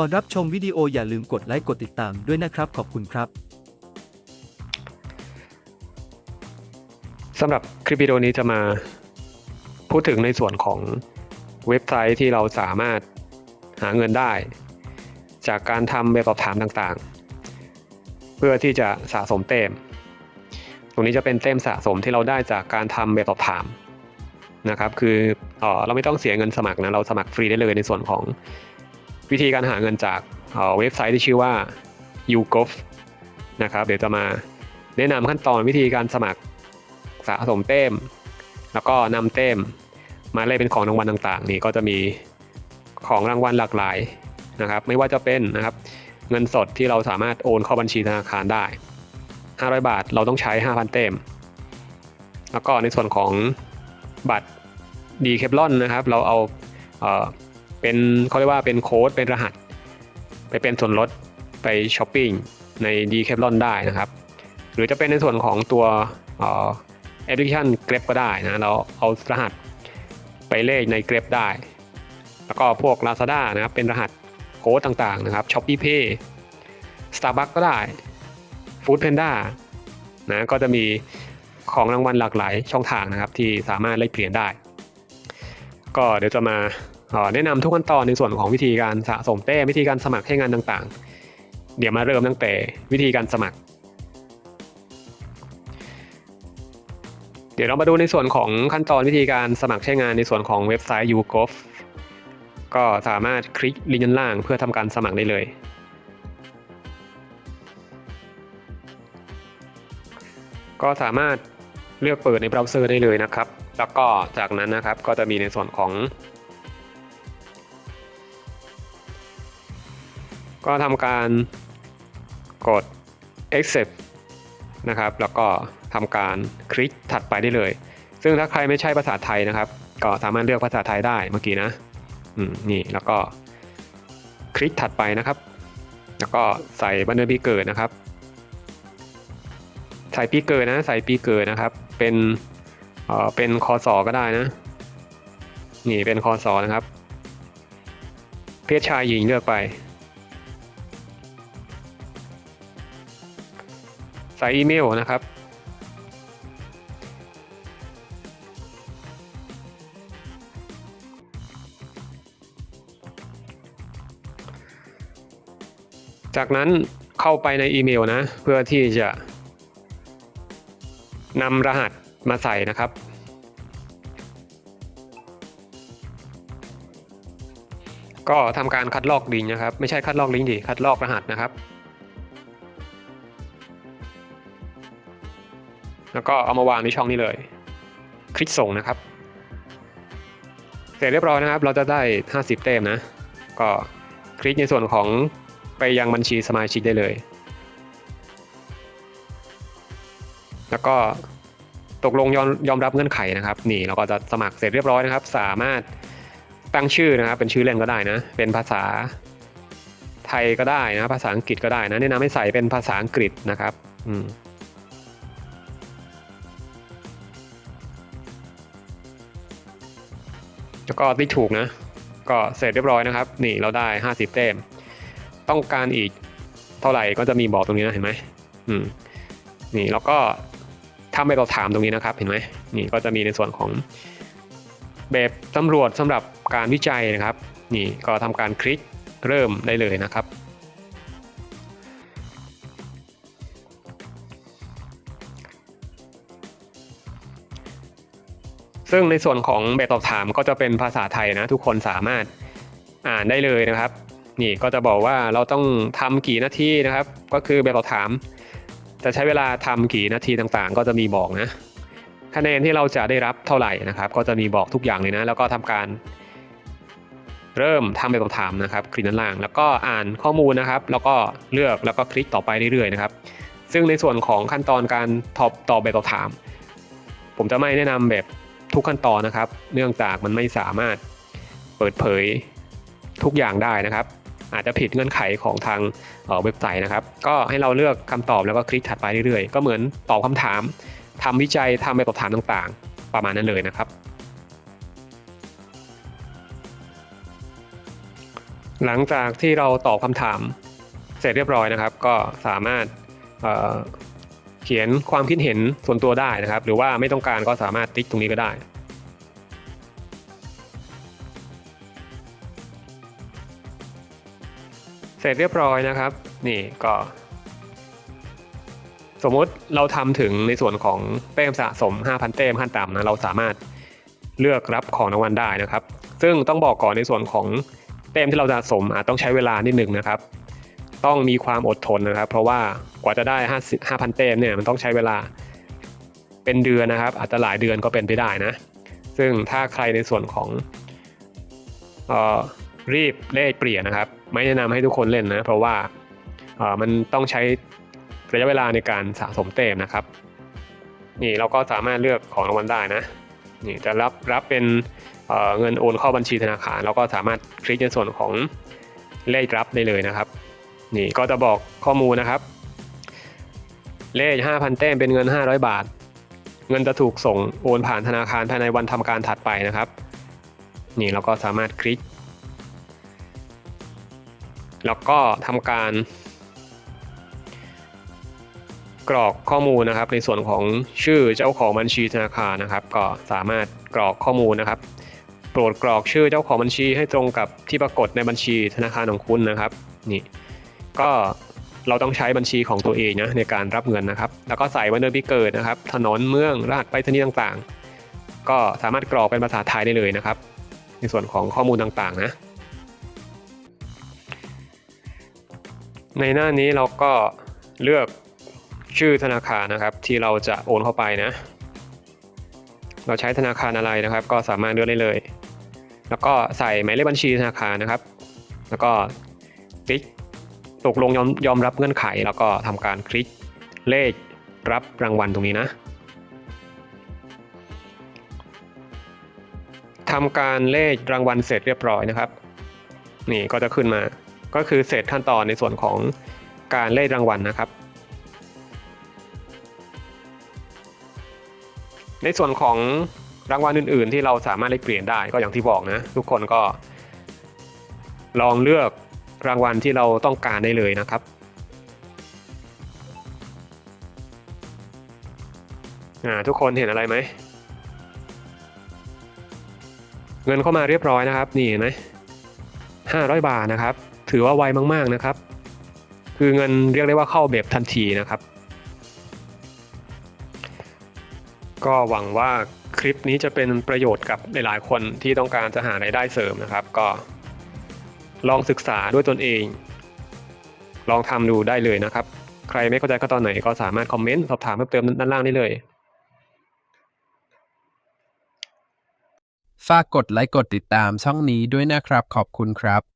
ก่อนรับชมวิดีโออย่าลืมกดไลค์กดติดตามด้วยนะครับขอบคุณครับสำหรับคลิปวิดีโอนี้จะมาพูดถึงในส่วนของเว็บไซต์ที่เราสามารถหาเงินได้ จากการทำแบบสอบถามต่างๆ เพื่อที่จะสะสมเต็ม ตรงนี้จะเป็นเต็มสะสมที่เราได้จากการทำแบบสอบถามนะครับ คือเออเราไม่ต้องเสียเงินสมัครนะเราสมัครฟรีได้เลยในส่วนของ วิธีการหาเงินจากเอ่อเว็บไซต์ที่ชื่อว่า YouGov นะครับเดี๋ยวจะมาแนะนำขั้นตอนวิธีการสมัครสะสมเต้ม แล้วก็นำเต้มมาเล่นเป็นของรางวัลต่างๆ นี่ก็จะมีของรางวัลหลากหลายนะครับ ไม่ว่าจะเป็นนะครับเงินสดที่เราสามารถโอนเข้าบัญชีธนาคารได้ 500 บาทเราต้องใช้ 5,000 เต้ม แล้วก็ในส่วนของบัตรดีเคปลอนนะครับ เราเอาเอ่อ เป็นเขาเรียกว่าเป็นโค้ดเป็นรหัส ไปเป็นส่วนลดไปช้อปปิ้งในดีเคปลอนได้นะครับ หรือจะเป็นในส่วนของตัวแอปพลิเคชัน Grab ก็ได้นะเราเอารหัสไปเลขใน Grab ได้ แล้วก็พวก Lazada นะครับเป็นรหัสโค้ดต่างๆนะครับ Shopee Pay Starbucks ก็ได้ Food Panda นะก็จะมีของรางวัลหลากหลายช่องทางนะครับที่สามารถแลกเปลี่ยนได้ ก็เดี๋ยวจะมา แนะนำทุกขั้นตอนในส่วนของวิธีการสะสมแต้มวิธีการสมัครให้งานต่างๆ เดี๋ยวมาเริ่มตั้งแต่วิธีการสมัคร เดี๋ยวเรามาดูในส่วนของขั้นตอนวิธีการสมัครใช้งานในส่วนของเว็บไซต์ YouGov ก็สามารถคลิกลิงก์ด้านล่างเพื่อทำการสมัครได้เลยก็สามารถเลือกเปิดในเบราว์เซอร์ได้เลยนะครับ แล้วก็จากนั้นนะครับก็จะมีในส่วนของ ก็ทำการกด accept นะครับ แล้วก็ทำการคลิกถัดไปได้เลย ซึ่งถ้าใครไม่ใช่ภาษาไทยนะครับ ก็สามารถเลือกภาษาไทยได้เมื่อกี้นะอืมนี่แล้วก็คลิกถัดไปนะครับ แล้วก็ใส่บันเดอร์ปีเกิดนะครับ ใส่ปีเกิดนะ ใส่ปีเกิดนะครับ เป็นเอ่อเป็นคอสอก็ได้นะ นี่เป็นคอสอนะครับ เพศชายหญิงเลือกไป ใส่อีเมลนะครับ จากนั้นเข้าไปในอีเมลนะ เพื่อที่จะนำรหัสมาใส่นะครับก็ทำการคัดลอกลิงก์นะครับ ไม่ใช่คัดลอกลิงก์ดิคัดลอกรหัสนะครับ แล้วก็เอามาวางในช่องนี้เลย คลิกส่งนะครับ เสร็จเรียบร้อยนะครับ เราจะได้ 50 เต็มนะ ก็คลิกในส่วนของไปยังบัญชีสมาชิกได้เลย แล้วก็ตกลงยอมยอมรับเงื่อนไขนะครับ นี่เราก็จะสมัครเสร็จเรียบร้อยนะครับ สามารถตั้งชื่อนะครับ เป็นชื่อเล่นก็ได้นะ เป็นภาษาไทยก็ได้นะ ภาษาอังกฤษก็ได้นะแนะนำให้ใส่เป็นภาษาอังกฤษนะครับ อืม แล้วก็ได้ถูกนะ ก็เสร็จเรียบร้อยนะครับ นี่เราได้ 50เต็มต้องการอีกเท่าไหร่ก็จะมีบอกตรงนี้นะเห็นไหมอืมนี่แล้วก็ทำไปเราถามตรงนี้นะครับ เห็นไหมนี่ก็จะมีในส่วนของแบบตำรวจสำหรับการวิจัยนะครับ นี่ก็ทำการคลิกเริ่มได้เลยนะครับ ซึ่งในส่วนของแบบตอบถามก็จะเป็นภาษาไทยนะ ทุกคนสามารถอ่านได้เลยนะครับ นี่ก็จะบอกว่าเราต้องทำกี่นาทีนะครับ ก็คือแบบตอบถาม จะใช้เวลาทำกี่นาทีต่างๆ ก็จะมีบอกนะคะแนนที่เราจะได้รับเท่าไหร่นะครับ ก็จะมีบอกทุกอย่างเลยนะ แล้วก็ทำการ เริ่มทำแบบตอบถามนะครับ คลิกด้านล่าง แล้วก็อ่านข้อมูลนะครับ แล้วก็เลือกแล้วก็คลิกต่อไปเรื่อยๆนะครับ ซึ่งในส่วนของขั้นตอนการตอบตอบแบบตอบถาม ผมจะไม่แนะนำแบบ ทุกขั้นตอนนะครับ เนื่องจากมันไม่สามารถเปิดเผยทุกอย่างได้นะครับ อาจจะผิดเงื่อนไขของทางเอ่อเว็บไซต์นะครับ ก็ให้เราเลือกคำตอบแล้วก็คลิกถัดไปเรื่อยๆ ก็เหมือนตอบคำถามทำวิจัยทำแบบตอบถามต่างๆ ประมาณนั้นเลยนะครับ หลังจากที่เราตอบคำถามเสร็จเรียบร้อยนะครับ ก็สามารถ เขียนความคิดเห็นส่วนตัวได้นะครับ หรือว่าไม่ต้องการก็สามารถติ๊กตรงนี้ก็ได้เสร็จเรียบร้อยนะครับ นี่ก็ สมมุติเราทำถึงในส่วนของแต้มสะสม 5,000 แต้มขั้นต่ำนะเราสามารถเลือกรับของรางวัลได้นะครับ ซึ่งต้องบอกก่อนในส่วนของแต้มที่เราสะสมอาจต้องใช้เวลานิดหนึ่งนะครับ ต้องมีความอดทนนะครับ เพราะว่ากว่าจะได้50 5,000แต้มเนี่ยมันต้องใช้เวลาเป็นเดือนนะครับ อาจจะหลายเดือนก็เป็นไปได้นะ ซึ่งถ้าใครในส่วนของเออรีบเลขเปลี่ยนนะครับ ไม่แนะนำให้ทุกคนเล่นนะ เพราะว่าเออมันต้องใช้ระยะเวลาในการสะสมแต้มนะครับ นี่เราก็สามารถเลือกของรางวัลได้นะนี่จะรับรับเป็นเเงินโอนเข้าบัญชีธนาคารเราก็สามารถคลิกในส่วนของเลขรับได้เลยนะครับ นี่ก็จะบอกข้อมูลนะครับ เลข 5,000 แต้มเป็นเงิน 500 บาท เงินจะถูกส่งโอนผ่านธนาคารภายในวันทำการถัดไปนะครับ นี่เราก็สามารถคลิก แล้วก็ทำการ กรอกข้อมูลนะครับ ในส่วนของชื่อเจ้าของบัญชีธนาคารนะครับ ก็สามารถกรอกข้อมูลนะครับ โปรดกรอกชื่อเจ้าของบัญชีให้ตรงกับที่ปรากฏในบัญชีธนาคารของคุณนะครับ นี่ ก็เราต้องใช้บัญชีของตัวเองนะในการรับเงินนะครับ แล้วก็ใส่วันเดือนปีเกิดนะครับ ถนนเมืองรหัสไปรษณีย์ต่างๆ ก็สามารถกรอกเป็นภาษาไทยได้เลยนะครับ ในส่วนของข้อมูลต่างๆนะ ในหน้านี้เราก็เลือกชื่อธนาคารนะครับ ที่เราจะโอนเข้าไปนะ เราใช้ธนาคารอะไรนะครับ ก็สามารถเลือกได้เลย แล้วก็ใส่หมายเลขบัญชีธนาคารนะครับ แล้วก็คลิก ตกลงยอมยอมรับเงื่อนไข แล้วก็ทำการคลิกเลขรับรางวัลตรงนี้นะทำการเลขรางวัลเสร็จเรียบร้อยนะครับ นี่ก็จะขึ้นมาก็คือเสร็จขั้นตอนในส่วนของการเลขรางวัลนะครับ ในส่วนของรางวัลอื่น ๆ ที่เราสามารถเลขเปลี่ยนได้ก็อย่างที่บอกนะ ทุกคนก็ลองเลือก รางวัลที่เราต้องการได้เลยนะครับ ทุกคนเห็นอะไรไหม เงินเข้ามาเรียบร้อยนะครับ นี่เห็นไหมห้าร้อยบาทนะครับ ถือว่าไวมาก ๆนะครับ คือเงินเรียกได้ว่าเข้าแบบทันทีนะครับ ก็หวังว่าคลิปนี้จะเป็นประโยชน์กับหลายๆ คนที่ต้องการจะหารายได้เสริมนะครับ ก็ ลองศึกษาด้วยตนเอง ลองทำดูได้เลยนะครับ ใครไม่เข้าใจขั้นตอนไหนก็สามารถคอมเมนต์สอบถามเพิ่มเติมด้านล่างได้เลย ฝากกดไลค์กดติดตามช่องนี้ด้วยนะครับ ขอบคุณครับ